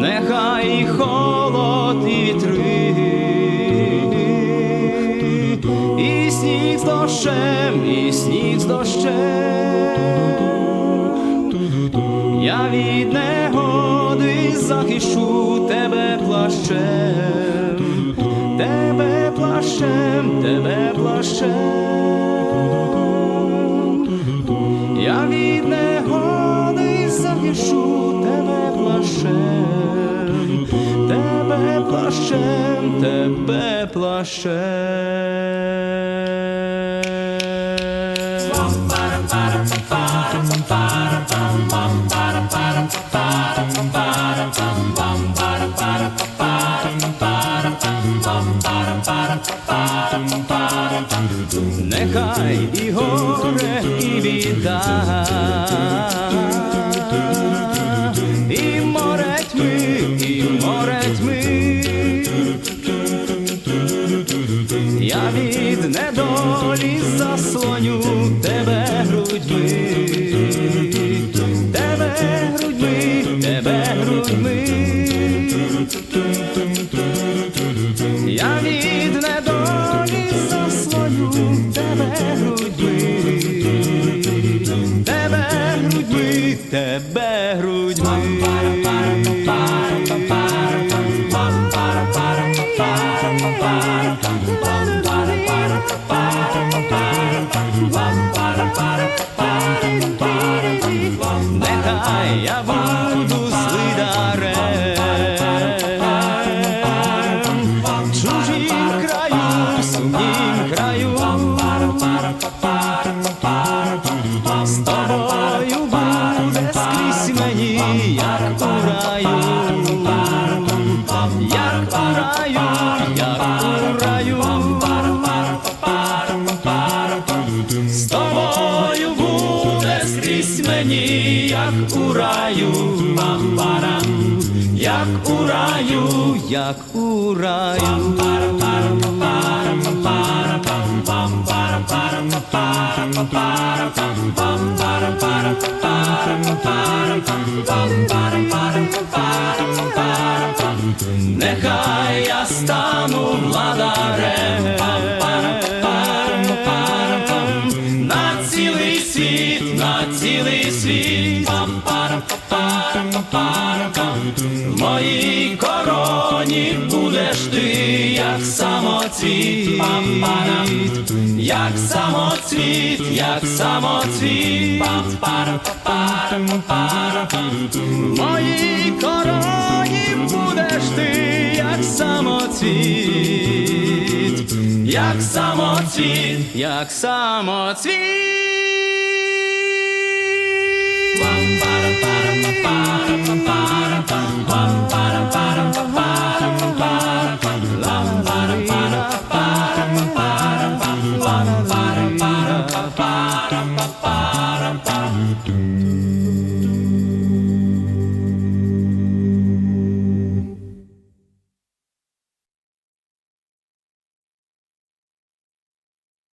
Нехай холод і вітри, і сніг з дощем, і сніг з дощем. Я від негоди захищу тебе плащем, тебе плащем, тебе плащем. Тебе плащем, тебе плащем, тебе плащем. Нехай і горе, і біда, Я від недолі заслоню тебе грудьми, тебе грудьми, тебе грудьми. Я від недолі заслоню тебе грудьми, тебе грудьми, тебе грудьми. З тобою буде скрізь мені, як у раю, як у раю, як у раю. Нехай я стану владарем на цілий світ, на цілий світ. В моїй короні будеш ти, як самоцвіт, як самоцвіт, як самоцвіт. В моїй короні будеш ти, як самоцвіт, як самоцвіт, як самоцвіт. Ba-dum-bum.